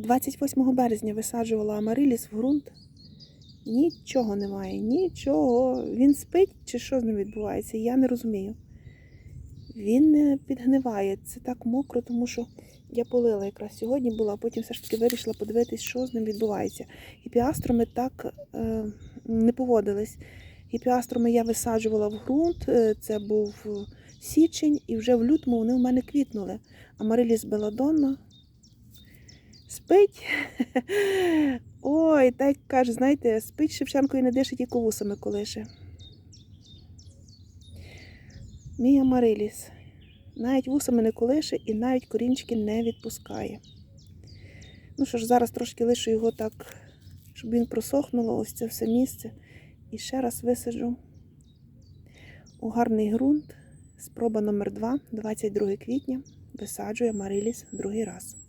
28 березня висаджувала амариліс в ґрунт. Нічого немає, нічого. Він спить чи що з ним відбувається? Я не розумію. Він не підгниває. Це так мокро, тому що я полила якраз сьогодні була, а потім все ж таки вирішила подивитись, що з ним відбувається. І піастроми так е, не поводились. І піастроми я висаджувала в ґрунт, е, це був січень, і вже в лютому вони в мене квітнули. Амариліс беладонна спить. Ой, так каже, знаєте, спить Шевченко і не дишить, і ковусами колише. Мій Амариліс. Навіть вусами не колише і навіть корінчики не відпускає. Ну що ж, зараз трошки лишу його так, щоб він просохнуло, ось це все місце. І ще раз висаджу у гарний ґрунт. Спроба номер 2, 22 квітня. Висаджую Амариліс другий раз.